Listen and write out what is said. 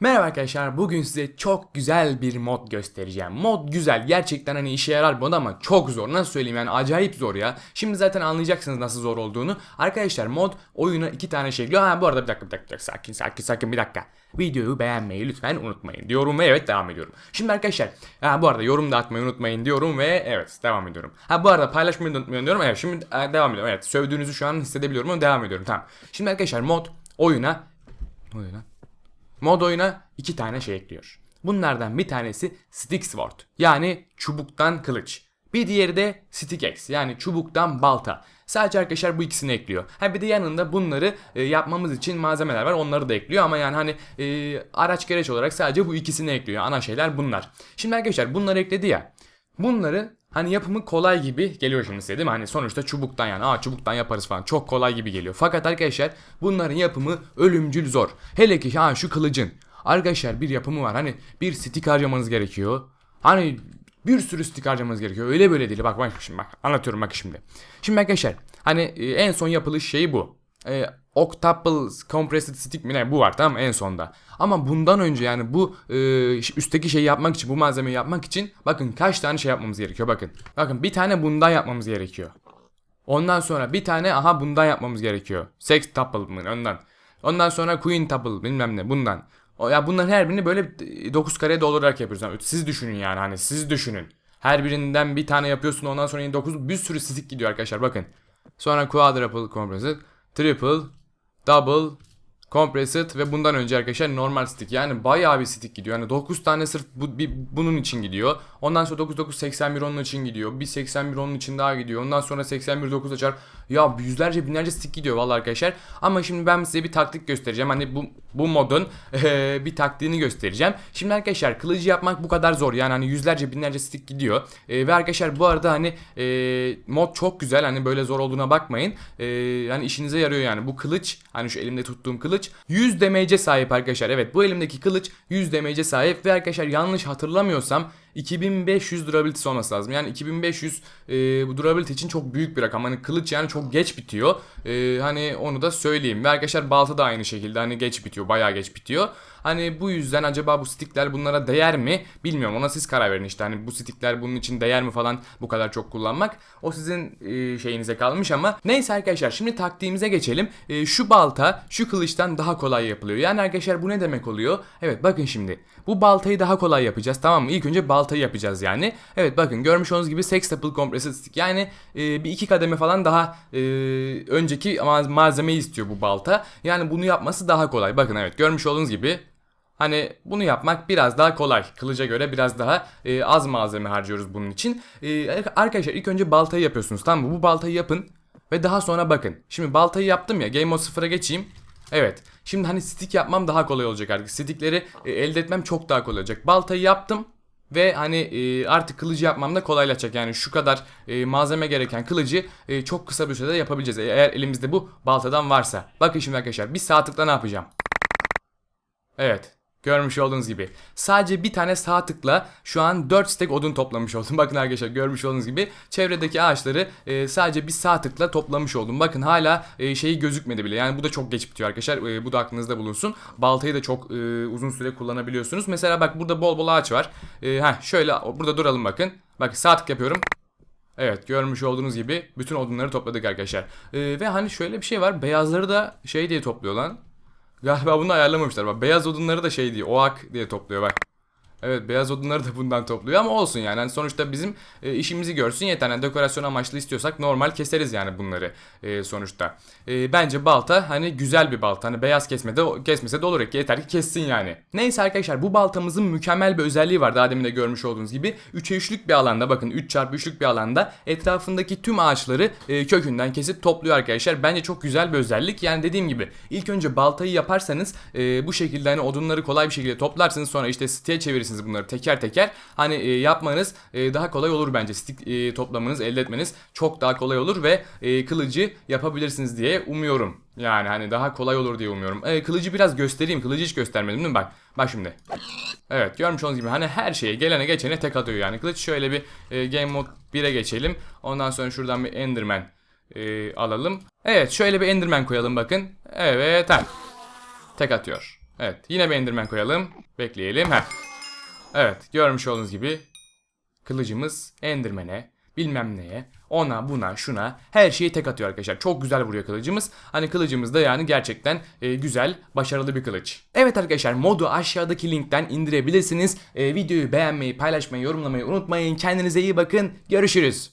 Merhaba arkadaşlar bugün size çok güzel bir mod göstereceğim. Mod güzel gerçekten hani işe yarar mod ama çok zor nasıl söyleyeyim yani acayip zor ya. Şimdi zaten anlayacaksınız nasıl zor olduğunu. Arkadaşlar mod oyuna iki tane şey ekliyor. Ha bu arada bir dakika bir dakika, bir dakika sakin sakin sakin bir dakika. Videoyu beğenmeyi lütfen unutmayın diyorum ve evet devam ediyorum. Şimdi arkadaşlar ha, bu arada yorum da atmayı unutmayın diyorum ve evet devam ediyorum. Ha bu arada paylaşmayı da unutmayın diyorum. Evet şimdi devam ediyorum. Evet sövdüğünüzü şu an hissedebiliyorum ama devam ediyorum tamam. Şimdi arkadaşlar mod oyuna ne? Mod oyuna iki tane şey ekliyor. Bunlardan bir tanesi Stick Sword yani çubuktan kılıç. Bir diğeri de Stick Axe yani çubuktan balta. Sadece arkadaşlar bu ikisini ekliyor. Ha bir de yanında bunları e, yapmamız için malzemeler var onları da ekliyor ama yani hani e, araç gereç olarak sadece bu ikisini ekliyor. Ana şeyler bunlar. Şimdi arkadaşlar bunları ekledi ya. Bunları hani yapımı kolay gibi geliyor şimdi size değil mi? Hani sonuçta çubuktan yani aa çubuktan yaparız falan çok kolay gibi geliyor. Fakat arkadaşlar bunların yapımı ölümcül zor. Hele ki ha şu kılıcın. Arkadaşlar bir yapımı var hani bir stick harcamanız gerekiyor. Hani bir sürü stick harcamanız gerekiyor. Öyle böyle değil. Bak bak şimdi bak anlatıyorum bak şimdi. Şimdi arkadaşlar hani e, en son yapılış şeyi bu. E, Octuple Compressed Stick mi ne bu var tamam en sonda. Ama bundan önce yani bu e, üstteki şeyi yapmak için bu malzemeyi yapmak için bakın kaç tane şey yapmamız gerekiyor bakın. Bakın bir tane bundan yapmamız gerekiyor. Ondan sonra bir tane aha bundan yapmamız gerekiyor. Sex Tuple mı ondan. Ondan sonra Queen Tuple bilmem ne bundan. O, ya bunların her birini böyle 9 kareye doldurarak yapıyoruz. Yani siz düşünün yani hani siz düşünün. Her birinden bir tane yapıyorsun ondan sonra yine 9 bir sürü stick gidiyor arkadaşlar bakın. Sonra quadruple compressed, triple, double, compressed ve bundan önce arkadaşlar normal stick. Yani bayağı bir stick gidiyor. Yani 9 tane sırf bu, bir, bunun için gidiyor. Ondan sonra 9 9 81 onun için gidiyor. Bir 81 onun için daha gidiyor. Ondan sonra 81 9 açar. Ya yüzlerce binlerce stick gidiyor vallahi arkadaşlar. Ama şimdi ben size bir taktik göstereceğim. Hani bu bu modun eee, bir taktiğini göstereceğim. Şimdi arkadaşlar kılıcı yapmak bu kadar zor. Yani hani yüzlerce binlerce stick gidiyor. Eee, ve arkadaşlar bu arada hani eee, mod çok güzel. Hani böyle zor olduğuna bakmayın. Eee, yani işinize yarıyor yani. Bu kılıç hani şu elimde tuttuğum kılıç 100 damage'e sahip arkadaşlar. Evet bu elimdeki kılıç 100 damage'e sahip ve arkadaşlar yanlış hatırlamıyorsam 2500 durability olması lazım. Yani 2500 e, bu durability için çok büyük bir rakam. Hani kılıç yani çok geç bitiyor. E, hani onu da söyleyeyim. Ve arkadaşlar balta da aynı şekilde hani geç bitiyor. Bayağı geç bitiyor. Hani bu yüzden acaba bu stickler bunlara değer mi? Bilmiyorum. Ona siz karar verin işte. Hani bu stickler bunun için değer mi falan bu kadar çok kullanmak. O sizin e, şeyinize kalmış ama. Neyse arkadaşlar şimdi taktiğimize geçelim. E, şu balta şu kılıçtan daha kolay yapılıyor. Yani arkadaşlar bu ne demek oluyor? Evet bakın şimdi. Bu baltayı daha kolay yapacağız tamam mı? İlk önce baltayı yapacağız yani. Evet bakın görmüş olduğunuz gibi Sextuple Compressed Stick. Yani e, bir iki kademe falan daha e, önceki ma- malzemeyi istiyor bu balta. Yani bunu yapması daha kolay. Bakın evet görmüş olduğunuz gibi Hani bunu yapmak biraz daha kolay. Kılıca göre biraz daha e, az malzeme harcıyoruz bunun için. E, arkadaşlar ilk önce baltayı yapıyorsunuz tamam mı? Bu baltayı yapın ve daha sonra bakın. Şimdi baltayı yaptım ya Game Mode 0'a geçeyim. Evet. Şimdi hani stick yapmam daha kolay olacak artık. Stickleri e, elde etmem çok daha kolay olacak. Baltayı yaptım ve hani e, artık kılıcı yapmam da kolaylaşacak. Yani şu kadar e, malzeme gereken kılıcı e, çok kısa bir sürede yapabileceğiz. Eğer elimizde bu baltadan varsa. Bakın şimdi arkadaşlar bir sağ tıkla ne yapacağım? Evet. Görmüş olduğunuz gibi. Sadece bir tane sağ tıkla şu an 4 stek odun toplamış oldum. Bakın arkadaşlar görmüş olduğunuz gibi çevredeki ağaçları e, sadece bir sağ tıkla toplamış oldum. Bakın hala e, şeyi gözükmedi bile. Yani bu da çok geç bitiyor arkadaşlar. E, bu da aklınızda bulunsun. Baltayı da çok e, uzun süre kullanabiliyorsunuz. Mesela bak burada bol bol ağaç var. E, heh, şöyle burada duralım bakın. Bak sağ tık yapıyorum. Evet görmüş olduğunuz gibi bütün odunları topladık arkadaşlar. E, ve hani şöyle bir şey var. Beyazları da şey diye topluyor lan. Galiba bunu ayarlamamışlar. Bak beyaz odunları da şey diye oak diye topluyor bak. Evet beyaz odunları da bundan topluyor ama olsun yani. yani sonuçta bizim e, işimizi görsün yeter. Yani dekorasyon amaçlı istiyorsak normal keseriz yani bunları e, sonuçta. E, bence balta hani güzel bir balta. Hani beyaz kesmede kesmese de olur. Yeter ki kessin yani. Neyse arkadaşlar bu baltamızın mükemmel bir özelliği var. Daha demin de görmüş olduğunuz gibi. 3'e 3'lük bir alanda bakın 3 çarpı 3'lük bir alanda etrafındaki tüm ağaçları e, kökünden kesip topluyor arkadaşlar. Bence çok güzel bir özellik. Yani dediğim gibi ilk önce baltayı yaparsanız e, bu şekilde hani odunları kolay bir şekilde toplarsınız. Sonra işte siteye çevirirsiniz bunları teker teker. Hani e, yapmanız e, daha kolay olur bence. Stick e, toplamanız, elde etmeniz çok daha kolay olur ve e, kılıcı yapabilirsiniz diye umuyorum. Yani hani daha kolay olur diye umuyorum. E, kılıcı biraz göstereyim. Kılıcı hiç göstermedim değil mi? Bak. Bak şimdi. Evet görmüş olduğunuz gibi hani her şeye gelene geçene tek atıyor yani. Kılıç şöyle bir e, Game Mode 1'e geçelim. Ondan sonra şuradan bir Enderman e, alalım. Evet şöyle bir Enderman koyalım bakın. Evet tamam. Tek atıyor. Evet yine bir enderman koyalım. Bekleyelim. Heh. Evet görmüş olduğunuz gibi kılıcımız endermane bilmem neye ona buna şuna her şeyi tek atıyor arkadaşlar. Çok güzel vuruyor kılıcımız. Hani kılıcımız da yani gerçekten e, güzel başarılı bir kılıç. Evet arkadaşlar modu aşağıdaki linkten indirebilirsiniz. E, videoyu beğenmeyi paylaşmayı yorumlamayı unutmayın. Kendinize iyi bakın. Görüşürüz.